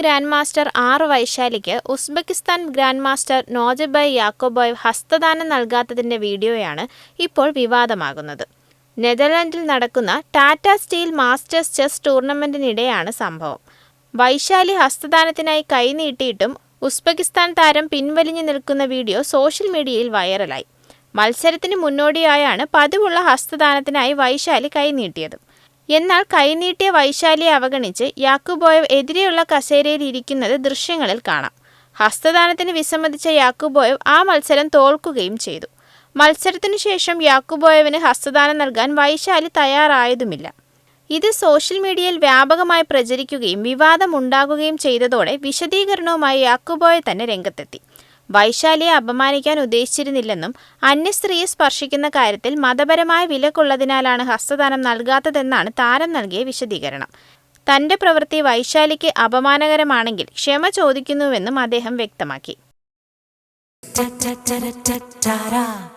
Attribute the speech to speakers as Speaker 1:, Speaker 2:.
Speaker 1: Grand master R വൈശാലിക്ക് Uzbekistan grand master നോജബായ് Yakubboev ഹസ്തദാനം നൽകാത്തതിന്റെ വീഡിയോയാണ് ഇപ്പോൾ വിവാദമാകുന്നത്. നെതർലൻഡിൽ നടക്കുന്ന ടാറ്റ സ്റ്റീൽ മാസ്റ്റേഴ്സ് ചെസ് ടൂർണമെന്റിനിടെയാണ് സംഭവം. വൈശാലി ഹസ്തദാനത്തിനായി കൈനീട്ടിയിട്ടും ഉസ്ബെക്കിസ്ഥാൻ താരം പിൻവലിഞ്ഞു നിൽക്കുന്ന വീഡിയോ സോഷ്യൽ മീഡിയയിൽ വൈറലായി. മത്സരത്തിന് മുന്നോടിയായാണ് പതിവുള്ള ഹസ്തദാനത്തിനായി വൈശാലി കൈനീട്ടിയത് എന്നാൽ കൈനീട്ടിയ വൈശാലിയെ അവഗണിച്ച് യാക്കുബോയവ് എതിരെയുള്ള കസേരയിൽ ഇരിക്കുന്നത് ദൃശ്യങ്ങളിൽ കാണാം. ഹസ്തദാനത്തിന് വിസമ്മതിച്ച യാക്കുബോയവ് ആ മത്സരം തോൽക്കുകയും ചെയ്തു. മത്സരത്തിനു ശേഷം യാക്കുബോയവിന് ഹസ്തദാനം നൽകാൻ വൈശാലി തയ്യാറായതുമില്ല. ഇത് സോഷ്യൽ മീഡിയയിൽ വ്യാപകമായി പ്രചരിക്കുകയും വിവാദമുണ്ടാകുകയും ചെയ്തതോടെ വിശദീകരണവുമായി യാക്കുബോയ തന്നെ രംഗത്തെത്തി. വൈശാലിയെ അപമാനിക്കാൻ ഉദ്ദേശിച്ചിരുന്നില്ലെന്നും അന്യസ്ത്രീയെ സ്പർശിക്കുന്ന കാര്യത്തിൽ മതപരമായ വിലക്കുള്ളതിനാലാണ് ഹസ്തദാനം നൽകാത്തതെന്നാണ് താരം നൽകിയ വിശദീകരണം. തന്റെ പ്രവൃത്തി വൈശാലിക്ക് അപമാനകരമാണെങ്കിൽ ക്ഷമ ചോദിക്കുന്നുവെന്നും അദ്ദേഹം വ്യക്തമാക്കി.